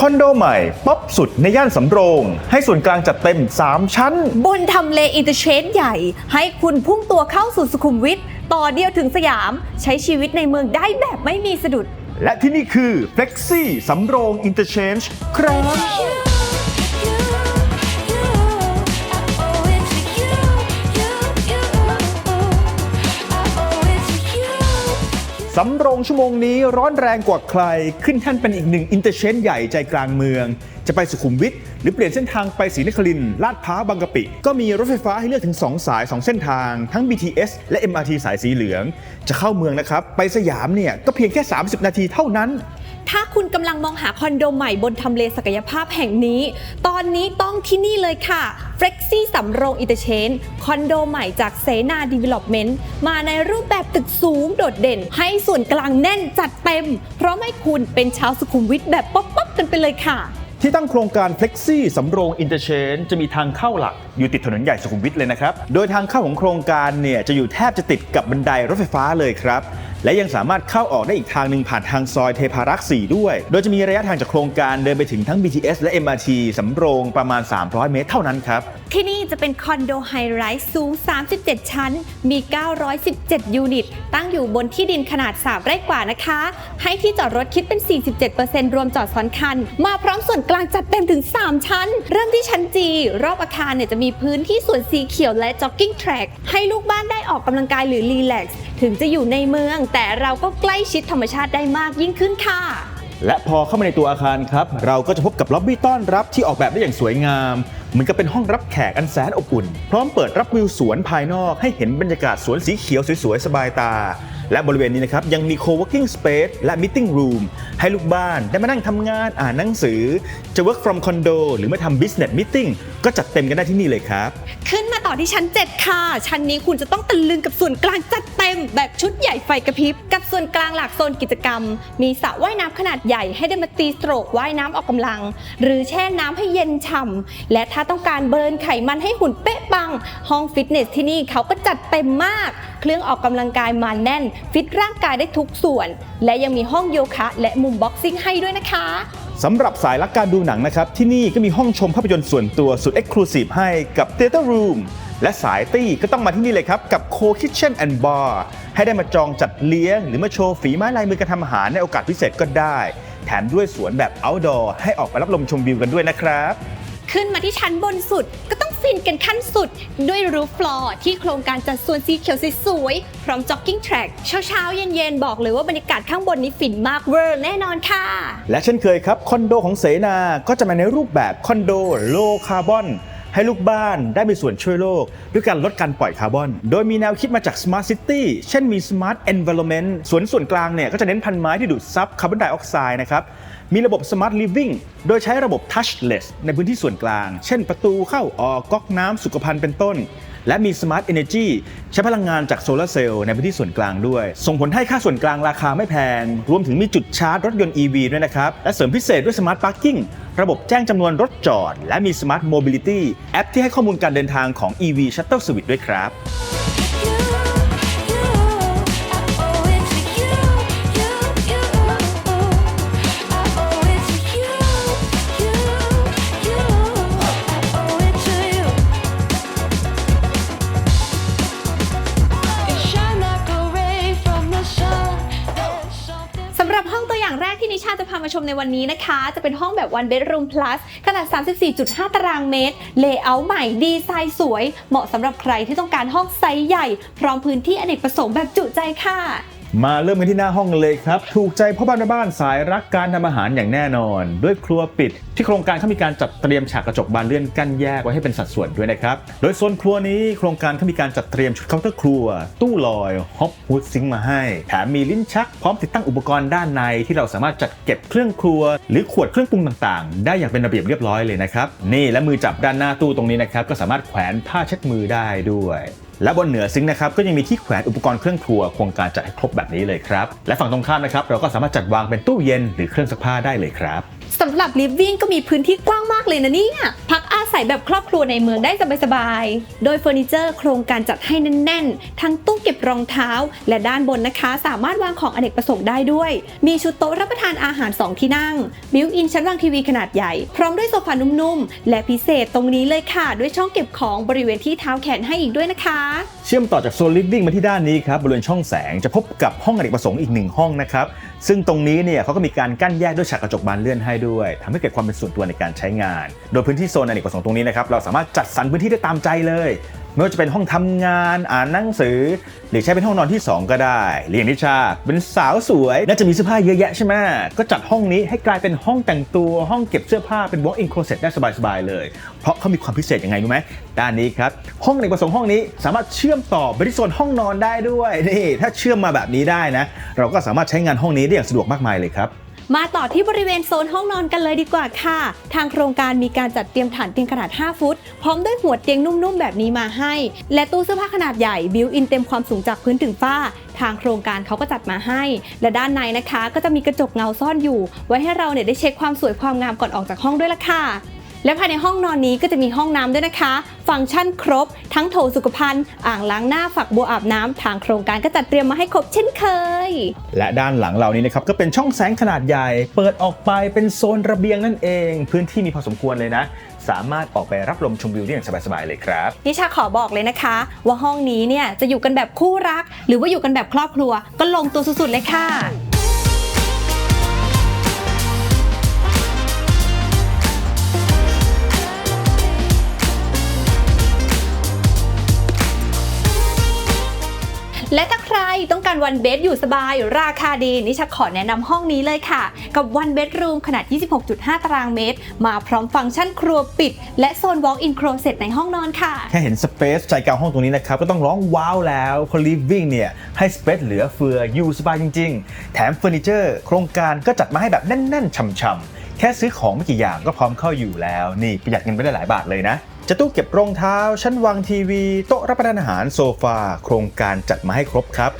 คอนโดใหม่ ป๊อปสุดในย่านสำโรง ให้ส่วนกลางจัดเต็ม 3 ชั้น บนทำเลอินเตอร์เชนใหญ่ ให้คุณพุ่งตัวเข้าสู่สุขุมวิทต่อเดียวถึงสยาม ใช้ชีวิตในเมืองได้แบบไม่มีสะดุด และที่นี่คือ Flexi สำโรง Interchange ครับ สำโรงชั่วโมงนี้ร้อนแรงกว่าใคร ขึ้นแท่านเป็นอีกหนึ่งอินเตอร์เชนใหญ่ใจกลางเมือง จะไปสุขุมวิทหรือเปลี่ยนเส้นทางไปศรีนครินทร์ลาดพร้าวบางกะปิ ก็มีรถไฟฟ้าให้เลือกถึง 2 สาย 2 เส้นทาง ทั้ง BTS และ MRT สายสีเหลือง จะเข้าเมืองนะครับ ไปสยามเนี่ยก็เพียงแค่ 30 นาทีเท่านั้น ถ้าคุณกำลังมองหาคอนโดใหม่บนทำเลศักยภาพแห่งนี้ ตอนนี้ต้องที่นี่เลยค่ะ f l e x i สำโรงอินเตอร์เชนคอนโดใหม่จากเสนาดีเวล็อปเมนต์มาในรูปแบบตึกสูงโดดเด่น ให้ส่วนกลางแน่นจัดเต็ม เพราะให้คุณเป็นชาวสุขุมวิทแบบป๊อปๆกันไปเลยค่ะ ที่ตั้งโครงการ Flexi สำโรง Interchange จะมีทางเข้าหลักอยู่ติดถนนใหญ่สุขุมวิทเลยนะครับ โดยทางเข้าของโครงการเนี่ยจะอยู่แทบจะติดกับบันไดรถไฟฟ้าเลยครับและยังสามารถเข้าออกได้อีกทางหนึ่งผ่านทางซอยเทพารักษ์4ด้วย โดยจะมีระยะทางจากโครงการเดินไปถึงทั้ง BTS และ MRT สำโรงประมาณ 300 เมตรเท่านั้นครับ ที่นี่จะเป็นคอนโดไฮไรส์สูง 37 ชั้น มี 917 ยูนิต ตั้งอยู่บนที่ดินขนาด 3 ไร่กว่านะคะ ให้ที่จอดรถคิดเป็น 47%รวมจอดซ้อนคัน มาพร้อมส่วนกลางจัดเต็มถึง 3 ชั้น เริ่มที่ชั้น G รอบอาคารเนี่ยจะมีพื้นที่สวนสีเขียวและจ็อกกิ้งแทร็กให้ลูกบ้านได้ออกกำลังกายหรือรีแลกซ์ ถึงจะอยู่ในเมือง แต่เราก็ใกล้ชิดธรรมชาติได้มากยิ่งขึ้นค่ะ และพอเข้ามาในตัวอาคารครับ เราก็จะพบกับล็อบบี้ต้อนรับที่ออกแบบได้อย่างสวยงาม เหมือนกับเป็นห้องรับแขกอันแสนอบอุ่น พร้อมเปิดรับวิวสวนภายนอกให้เห็นบรรยากาศสวนสีเขียวสวยๆสบายตา และบริเวณนี้นะครับยังมี co-working space และ meeting room ให้ลูกบ้านได้มานั่งทำงานอ่านหนังสือ จะ work from condo หรือมาทำ business meeting ก็จัดเต็มกันได้ที่นี่เลยครับ ขึ้นมาต่อที่ชั้น 7 ค่ะ ชั้นนี้คุณจะต้องตะลึงกับส่วนกลางจัดเต็ม แบบชุดใหญ่ไฟกระพริบ กับส่วนกลางหลักโซนกิจกรรม มีสระว่ายน้ำขนาดใหญ่ให้ได้มาตีสโตรกว่ายน้ำออกกำลัง หรือแช่น้ำให้เย็นฉ่ำและถ้าต้องการเบิร์นไขมันให้หุ่นเป๊ะปัง ห้องฟิตเนสที่นี่เขาก็จัดเต็มมากเครื่องออกกำลังกายมาแน่น ฟิตร่างกายได้ทุกส่วน และยังมีห้องโยคะ และมุมบ็อกซิ่งให้ด้วยนะคะสำหรับสายรักการดูหนังนะครับ ที่นี่ก็มีห้องชมภาพยนตร์ส่วนตัวสุด Exclusive ให้กับ Theater Room และสายตี้ก็ต้องมาที่นี่เลยครับ กับ Co Kitchen and Bar ให้ได้มาจองจัดเลี้ยง หรือมาโชว์ฝีไม้ลายมือการทำอาหารในโอกาสพิเศษก็ได้ แถมด้วยสวนแบบ outdoor ให้ออกไปรับลมชมวิวกันด้วยนะครับ ขึ้นมาที่ชั้นบนสุดก็ต้อง ฟินกันขั้นสุดด้วยรูฟฟลอร์ที่โครงการจัดสวนสีเขียวสวยๆพร้อมจ็อกกิ้งแทร็กเช้าๆ เย็นๆ บอกเลยว่าบรรยากาศข้างบนนี้ฟินมากเวอร์แน่นอนค่ะ และเช่นเคยครับ คอนโดของเสนา ก็จะมาในรูปแบบคอนโดโลคาร์บอน ให้ลูกบ้านได้มีส่วนช่วยโลก ด้วยการลดการปล่อยคาร์บอน โดยมีแนวคิดมาจาก Smart City เช่นมี Smart Environment สวนส่วนกลางเนี่ยก็จะเน้นพันไม้ที่ดูดซับคาร์บอนไดออกไซด์นะครับมีระบบ Smart Living โดยใช้ระบบ Touchless ในพื้นที่ส่วนกลาง เช่น ประตูเข้าออกก๊อกน้ำสุขภัณฑ์เป็นต้น และมี Smart Energy ใช้พลังงานจากโซลาร์เซลล์ในพื้นที่ส่วนกลางด้วย ส่งผลให้ค่าส่วนกลางราคาไม่แพง รวมถึงมีจุดชาร์จรถยนต์ EV ด้วยนะครับ และเสริมพิเศษด้วย Smart Parking ระบบแจ้งจำนวนรถจอด และมี Smart Mobility แอปที่ให้ข้อมูลการเดินทางของ EV Shuttle Service ด้วยครับ มาชมในวันนี้นะคะ จะเป็นห้องแบบ one bedroom plus ขนาด 34.5 ตารางเมตร เลเยอร์ใหม่ ดีไซน์สวย เหมาะสำหรับใครที่ต้องการห้องไซส์ใหญ่ พร้อมพื้นที่อเนกประสงค์แบบจุใจค่ะ มาเริ่มกันที่หน้าห้องเลยครับ ถูกใจพ่อบ้านแม่บ้านสายรักการทำอาหารอย่างแน่นอน ด้วยครัวปิด ที่โครงการเขามีการจัดเตรียมฉากกระจกบานเลื่อนกั้นแยกไว้ให้เป็นสัดส่วนด้วยนะครับ โดยโซนครัวนี้โครงการเขามีการจัดเตรียมชุดเคาน์เตอร์ครัว ตู้ลอยฮอปฮูดซิงมาให้ แถมมีลิ้นชัก พร้อมติดตั้งอุปกรณ์ด้านในที่เราสามารถจัดเก็บเครื่องครัว หรือขวดเครื่องปรุงต่างๆ ได้อย่างเป็นระเบียบเรียบร้อยเลยนะครับนี่และมือจับด้านหน้าตู้ตรงนี้นะครับก็สามารถแขวนผ้าเช็ดมือได้ด้วย และบนเหนือซิงค์นะครับก็ยังมีที่แขวนอุปกรณ์เครื่องครัวโครงการจัดให้ครบแบบนี้เลยครับและฝั่งตรงข้ามนะครับเราก็สามารถจัดวางเป็นตู้เย็นหรือเครื่องซักผ้าได้เลยครับ สำหรับ living ก็มีพื้นที่กว้างมากเลยนะเนี่ย พักอาศัยแบบครอบครัวในเมืองได้สบายๆ โดยเฟอร์นิเจอร์โครงการจัดให้แน่นๆ ทั้งตู้เก็บรองเท้า และด้านบนนะคะ สามารถวางของอเนกประสงค์ได้ด้วย มีชุดโต๊ะรับประทานอาหาร 2 ที่นั่ง บิวอินชั้นวางทีวีขนาดใหญ่ พร้อมด้วยโซฟานุ่มๆ และพิเศษตรงนี้เลยค่ะ ด้วยช่องเก็บของบริเวณที่เท้าแขนให้อีกด้วยนะคะ เชื่อมต่อจากโซนลิฟวิ่งมาที่ด้านนี้ครับบริเวณช่องแสงจะพบกับห้องอเนกประสงค์อีกหนึ่งห้องนะครับซึ่งตรงนี้เนี่ยเขาก็มีการกั้นแยกด้วยฉากกระจกบานเลื่อนให้ด้วยทำให้เกิดความเป็นส่วนตัวในการใช้งาน โดยพื้นที่โซนอเนกประสงค์ตรงนี้นะครับเราสามารถจัดสรรพื้นที่ได้ตามใจเลยไม่ว่าจะเป็นห้องทำงาน อ่านหนังสือ หรือใช้เป็นห้องนอนที่ 2 ก็ได้ เรียนนิชา เป็นสาวสวย น่าจะมีเสื้อผ้าเยอะแยะใช่ไหมก็จัดห้องนี้ให้กลายเป็นห้องแต่งตัว ห้องเก็บเสื้อผ้าเป็น walk-in closet ได้สบายๆเลย เพราะเขามีความพิเศษยังไงรู้ไหมด้านนี้ครับ ห้องอเนกประสงค์ห้องนี้สามารถเชื่อมต่อไปที่โซนห้องนอนได้ด้วยนี่ถ้าเชื่อมมาแบบนี้ได้นะ เราก็สามารถใช้งานห้องนี้ได้อย่างสะดวกมากมายเลยครับ มาต่อที่บริเวณโซนห้องนอนกันเลยดีกว่าค่ะ ทางโครงการมีการจัดเตรียมฐานเตียงขนาด 5 ฟุต พร้อมด้วยหัวเตียงนุ่มๆ แบบนี้มาให้ และตู้เสื้อผ้าขนาดใหญ่บิวอินเต็มความสูงจากพื้นถึงฝ้า ทางโครงการเขาก็จัดมาให้ และด้านในนะคะ ก็จะมีกระจกเงาซ่อนอยู่ ไว้ให้เราเนี่ยได้เช็คความสวยความงามก่อนออกจากห้องด้วยละค่ะ และภายในห้องนอนนี้ก็จะมีห้องน้ำด้วยนะคะ ฟังก์ชันครบ ทั้งโถสุขภัณฑ์ อ่างล้างหน้าฝักบัวอาบน้ำทางโครงการก็จัดเตรียมมาให้ครบเช่นเคย และด้านหลังเรานี้นะครับก็เป็นช่องแสงขนาดใหญ่ เปิดออกไปเป็นโซนระเบียงนั่นเอง พื้นที่มีพอสมควรเลยนะ สามารถออกไปรับลมชมวิวได้อย่างสบายๆเลยครับนิชาขอบอกเลยนะคะ ว่าห้องนี้เนี่ยจะอยู่กันแบบคู่รัก หรือว่าอยู่กันแบบครอบครัวก็ลงตัวสุดๆเลยค่ะ และถ้าใครต้องการวันเบดอยู่สบาย ราคาดีนิชาขอแนะนำห้องนี้เลยค่ะ กับวันเบดรูมขนาด 26.5 ตารางเมตร มาพร้อมฟังก์ชันครัวปิด และโซน Walk-in Closet ในห้องนอนค่ะ แค่เห็นสเปซใจกลางห้องตรงนี้นะครับ ก็ต้องร้องว้าวแล้วเพราะ living เนี่ยให้สเปซเหลือเฟืออยู่สบายจริง ๆ แถมเฟอร์นิเจอร์ โครงการก็จัดมาให้แบบแน่น ๆช่ำๆแค่ซื้อของไม่กี่อย่างก็พร้อมเข้าอยู่แล้ว นี่ประหยัดเงินไปได้หลายบาทเลยนะ จะตู้เก็บรองเท้า ชั้นวางทีวี โต๊ะรับประทานอาหารโซฟา โครงการจัดมาให้ครบครับ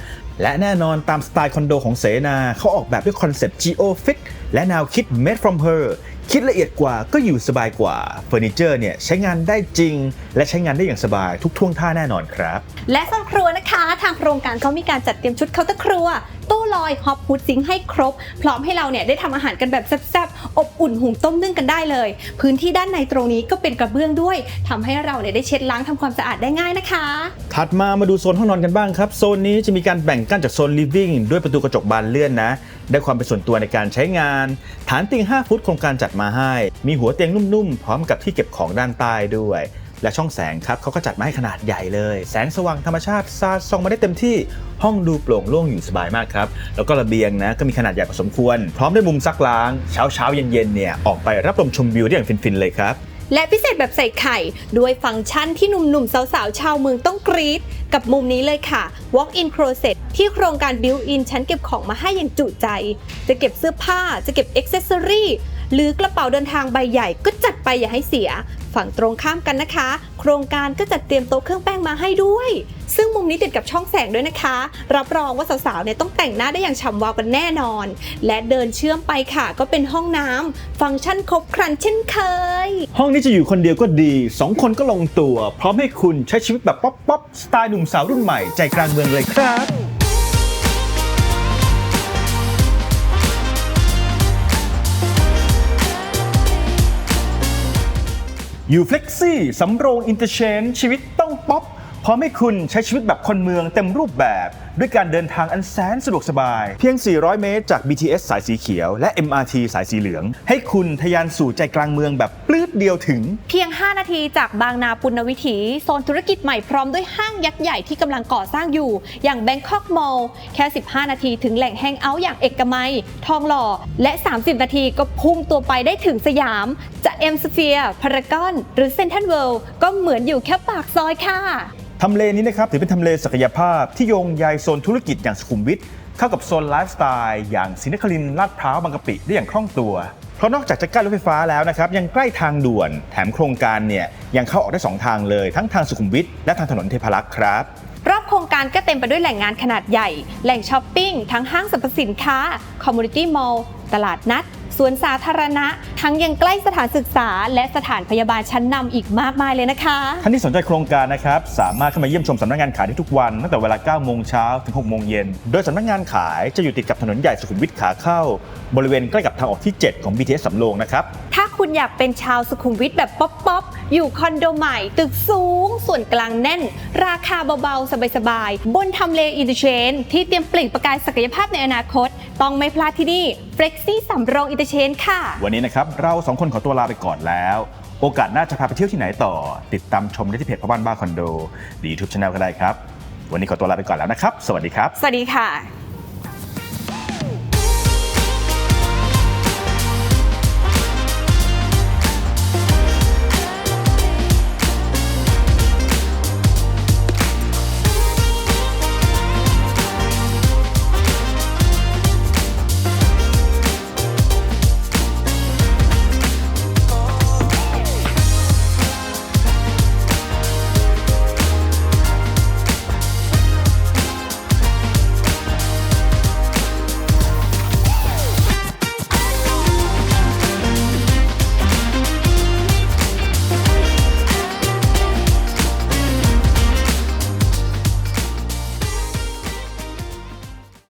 และแน่นอนตามสไตล์คอนโดของเสนาเขาออกแบบด้วยคอนเซปต์ Geo Fit และแนวคิด Made from Her คิดละเอียดกว่าก็อยู่สบายกว่าเฟอร์นิเจอร์เนี่ยใช้งานได้จริง และใช้งานได้อย่างสบายทุกท่วงท่าแน่นอนครับ และโซนครัวนะคะ ทางโครงการเขามีการจัดเตรียมชุดเคาน์เตอร์ครัว ตู้ลอยฮอปฮูดซิงค์ให้ครบ พร้อมให้เราเนี่ยได้ทำอาหารกันแบบแซ่บๆ อบอุ่นหุงต้มนึ่งกันได้เลย พื้นที่ด้านในตรงนี้ก็เป็นกระเบื้องด้วยทำให้เราเนี่ยได้เช็ดล้างทำความสะอาดได้ง่ายนะคะ ถัดมามาดูโซนห้องนอนกันบ้างครับ โซนนี้จะมีการแบ่งกั้นจากโซน living ด้วยประตูกระจกบานเลื่อนนะ ได้ความเป็นส่วนตัวในการใช้งาน ฐานเตียง 5 ฟุตโครงการจัดมาให้ มีหัวเตียงนุ่มๆ พร้อมกับที่เก็บของด้านใต้ด้วย และช่องแสงครับเขาก็จัดมาให้ขนาดใหญ่เลย แสงสว่างธรรมชาติสาดส่องมาได้เต็มที่ห้องดูโปร่งโล่งอยู่สบายมากครับ แล้วก็ระเบียงนะก็มีขนาดใหญ่พอสมควร พร้อมด้วยมุมซักล้าง เช้าเช้าๆเย็นเนี่ยออกไปรับลมชมวิวได้อย่างฟินๆเลยครับและพิเศษแบบใส่ไข่ ด้วยฟังก์ชันที่หนุ่มๆ สาวๆ ชาวเมืองต้องกรี๊ด กับมุมนี้เลยค่ะ Walk-in Closet ที่โครงการ Built-in ชั้นเก็บของมาให้อย่างจุใจ จะเก็บเสื้อผ้าจะเก็บอ็อกเซสซอรี่หรือกระเป๋าเดินทางใบใหญ่ก็จัดไปอย่าให้เสีย ฝั่งตรงข้ามกันนะคะ โครงการก็จัดเตรียมโต๊ะเครื่องแป้งมาให้ด้วย ซึ่งมุมนี้ติดกับช่องแสงด้วยนะคะ รับรองว่าสาวๆเนี่ยต้องแต่งหน้าได้อย่างฉ่ำวาวกันแน่นอน และเดินเชื่อมไปค่ะ ก็เป็นห้องน้ำฟังก์ชันครบครันเช่นเคย ห้องนี้จะอยู่คนเดียวก็ดี 2 คนก็ลงตัว พร้อมให้คุณใช้ชีวิตแบบป๊อปป๊อปสไตล์หนุ่มสาวรุ่นใหม่ใจกลางเมืองเลยครับ อยู่เฟล็กซี่สำโรงอินเตอร์เชนชีวิตต้องป๊อปพร้อมให้คุณใช้ชีวิตแบบคนเมืองเต็มรูปแบบ ด้วยการเดินทางอันแสนสะดวกสบาย เพียง 400 เมตรจาก BTS สายสีเขียว และ MRT สายสีเหลือง ให้คุณทะยานสู่ใจกลางเมืองแบบปลื้ดเดียวถึง เพียง 5 นาทีจากบางนาปุณณวิถี โซนธุรกิจใหม่พร้อมด้วยห้างยักษ์ใหญ่ที่กำลังก่อสร้างอยู่ อย่าง Bangkok Mall แค่ 15 นาทีถึงแหล่งแฮงเอาท์อย่างเอกมัย ทองหล่อ และ 30 นาทีก็พุ่งตัวไปได้ถึงสยาม จะ M Sphere พารากอนหรือ Central World ก็เหมือนอยู่แค่ปากซอยค่ะทำเลนี้นะครับถือเป็นทำเลศักยภาพที่โยงใยโซนธุรกิจอย่างสุขุมวิทเข้ากับโซนไลฟ์สไตล์อย่างศรีนครินลาดพร้าวบางกะปิได้อย่างคล่องตัว เพราะนอกจากจะใกล้รถไฟฟ้าแล้วนะครับยังใกล้ทางด่วนแถมโครงการเนี่ยยังเข้าออกได้ 2 ทางเลย ทั้งทางสุขุมวิทและทางถนนเทพารักษ์ครับรอบโครงการก็เต็มไปด้วยแหล่งงานขนาดใหญ่ แหล่งช้อปปิ้ง ทั้งห้างสรรพสินค้า คอมมูนิตี้มอลล์ ตลาดนัด สวนสาธารณะ ทั้งยังใกล้สถานศึกษา และสถานพยาบาลชั้นนำอีกมากมายเลยนะคะ ท่านที่สนใจโครงการนะครับ สามารถเข้ามาเยี่ยมชมสำนักงานขายได้ทุกวัน ตั้งแต่เวลา 9 โมงเช้าถึง 6 โมงเย็น โดยสำนักงานขายจะอยู่ติดกับถนนใหญ่สุขุมวิทขาเข้า บริเวณใกล้กับทางออกที่ 7 ของ BTS สำโรงนะครับ ถ้าคุณอยากเป็นชาวสุขุมวิทแบบป๊อปป๊อปอยู่คอนโดใหม่ ตึกสูง ส่วนกลางแน่น ราคาเบาๆ สบายๆ บนทำเลอินเตอร์เชนที่เตรียมเปล่งประกายศักยภาพในอนาคต ต้องไม่พลาดที่นี่ f l e x i สำโรงอินเตอร์เชนค่ะ วันนี้นะครับ เราสองคนขอตัวลาไปก่อนแล้ว โอกาสหน้าจะพาไปเที่ยวที่ไหนต่อ ติดตามชมได้ที่เพจพ่อบ้านบ้าคอนโดดีทูบช anel ก็ได้ครับ วันนี้ขอตัวลาไปก่อนแล้วนะครับ สวัสดีครับ สวัสดีค่ะ